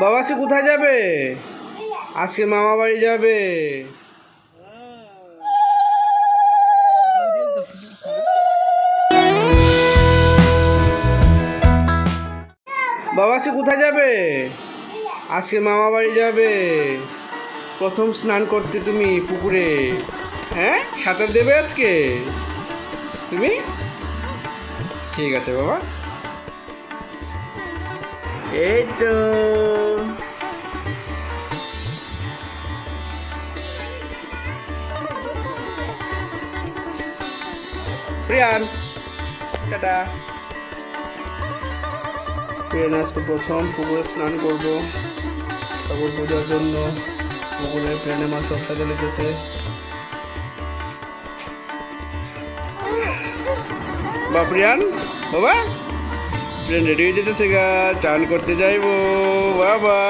বাবা সে কোথায় যাবে? আজকে মামা বাড়ি যাবে। বাবা সে কোথায় যাবে? আজকে মামা বাড়ি যাবে। প্রথম স্নান করতে তুমি পুকুরে। হ্যাঁ? সাঁতার দেবে আজকে? তুমি? ঠিক আছে, বাবা। এই তো প্রিয়ান, টাটা। প্রিয়ান, আজকে প্রথম পুকুরে স্নান করব। ঠাকুর পূজার জন্য পুকুরে প্রিয়ানের মা সব সাজা লেগেছে বা, প্রিয়ান? বাবা? প্রিয়ান রেডি হয়ে যেতেছে গা। চান করতে যাইব। বাবা।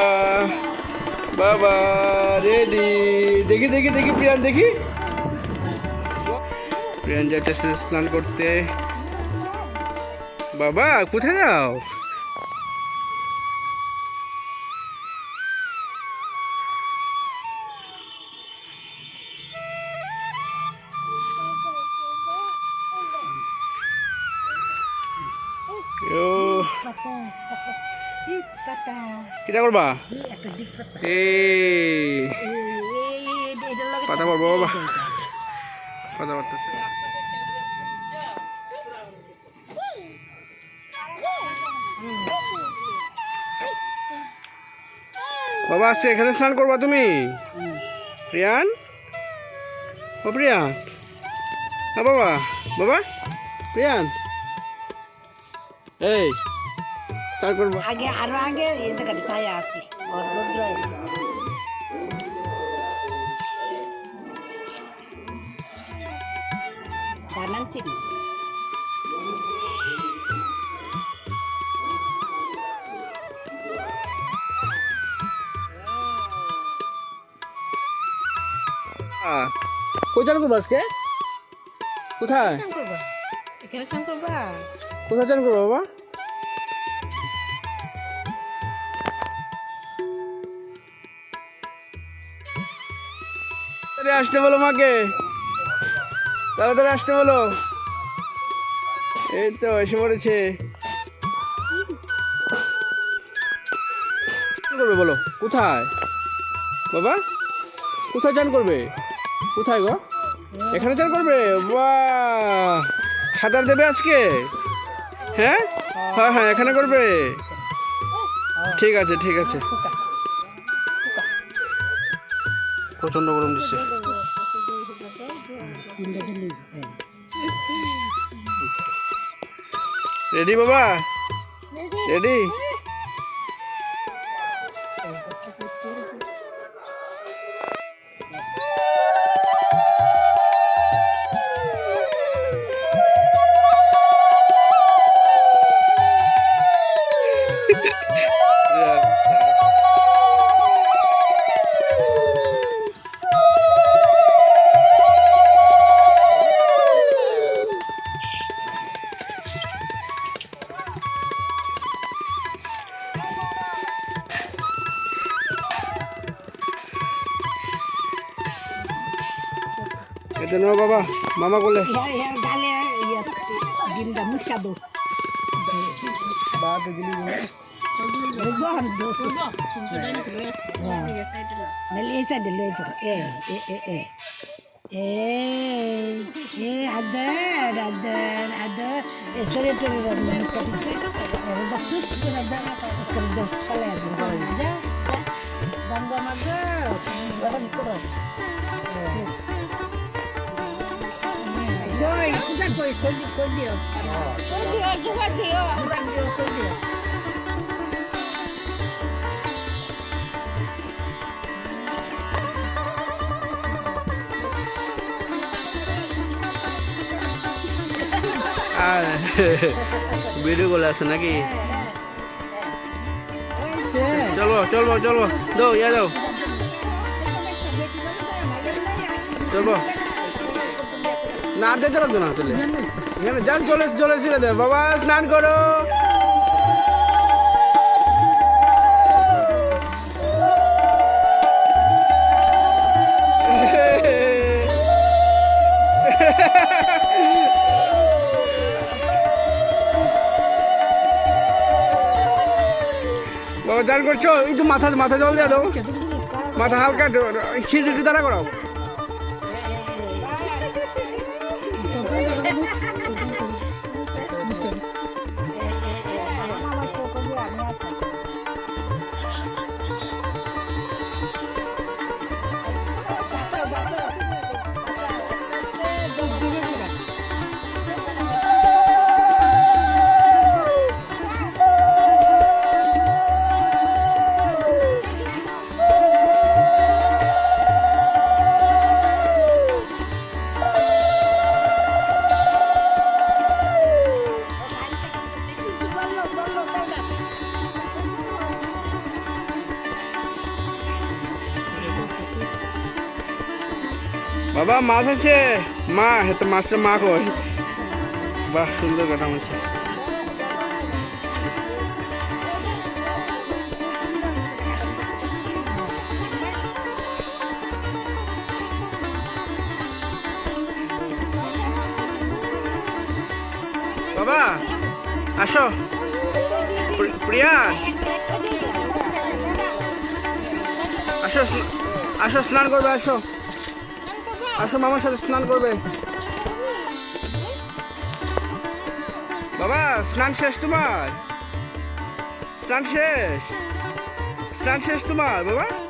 বাবা রেডি দেখি দেখি দেখি, প্রিয়ান দেখি। প্রিয়ান যাইতেছে স্নান করতে। বাবা, কোথায় যাও? কিটা করবা? এই। পাতা পড়ব, বাবা। কথা বলতেছে বাবা আসছে এখানে স্নান করবা তুমি? প্রিয়ান? ও প্রিয়ান হ্যাঁ বাবা। বাবা? প্রিয়ান? এই। করবা আগে আরও আগে এই জায়গাটা ছায়া আছে। রৌদ্র চান। করবা আজকে? কোথায়? কোথায় চান করব বাবা? তাড়াতাড়ি আসতে বলো মাকে। তাড়াতাড়ি আসতে বলো। এই তো, এসে পড়েছে। করবে বলো? কোথায়? বাবা, কোথায় চান করবে? কোথায় গো? এখানে চান করবে? বাহ! সাঁতার দেবে আজকে? হ্যাঁ? হ্যাঁ হ্যাঁ এখানে করবে। ঠিক আছে ঠিক আছে। প্রচণ্ড গরম দিচ্ছে। রেডি বাবা? রেডি এটা নেও বাবা মামা বলে ইয়া ইয়া গালে ইয়া ডিমটা মুখা দো বহন দো মেলে এই দাও দাও coi col col Dio? Col Dio, col Dio. Col Dio, col Dio. আর ভিডিও গুলো আছে নাকি চলবো চলবো চলবো দো ইয়া যাও চলবো না, আর লাগতো না চলে এখানে যাক জলে জলে ছেড়ে দে বাবা, স্নান করো। বাবা জান করছ? এই তো মাথা মাথা জল দিয়ে দাও। মাথা হালকা সিঁড়ি দাঁড়া করো Thank you. বাবা, মাছ আছে? মা তো মাছটা মা কই? বাহ, সুন্দর কাটা মাছ বাবা, আসো। প্রি- প্রিয়া। আসো আসো, স্নান করবে, আসো। আসো, মামার সাথে স্নান করবে। বাবা, স্নান শেষ তোমার? স্নান শেষ? স্নান শেষ তোমার, বাবা?